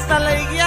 Hasta la iglesia.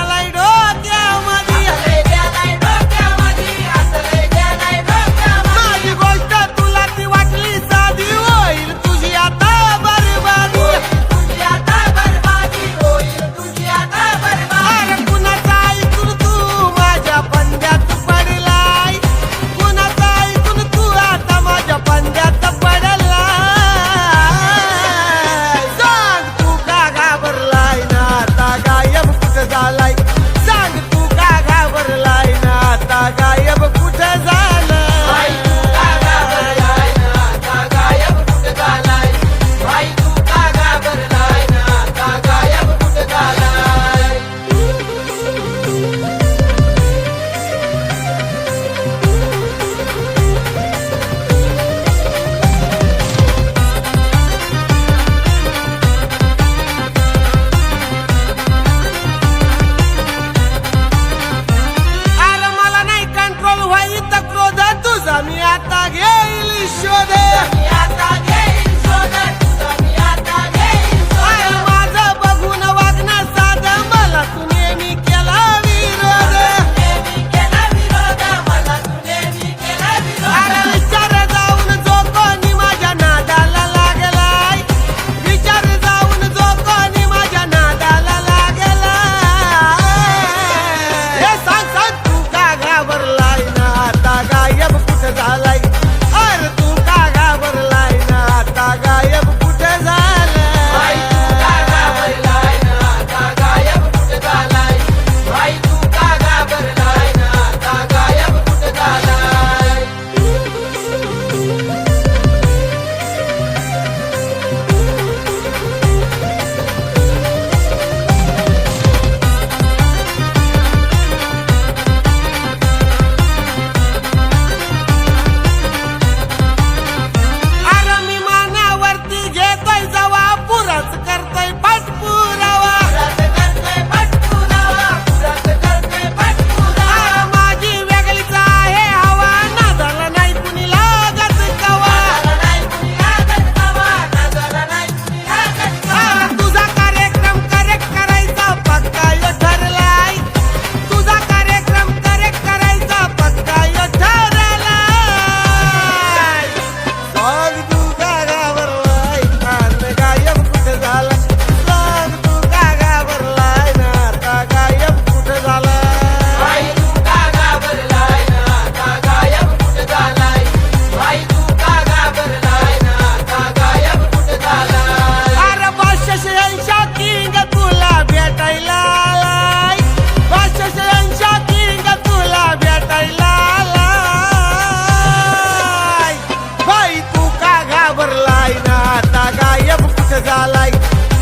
कुठं झालाय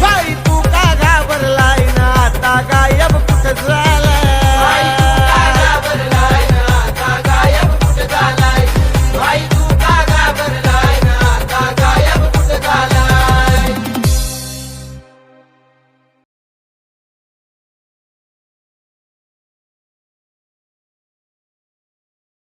बाई तू का घाबरलाय ना? आता गायब कुठं जाय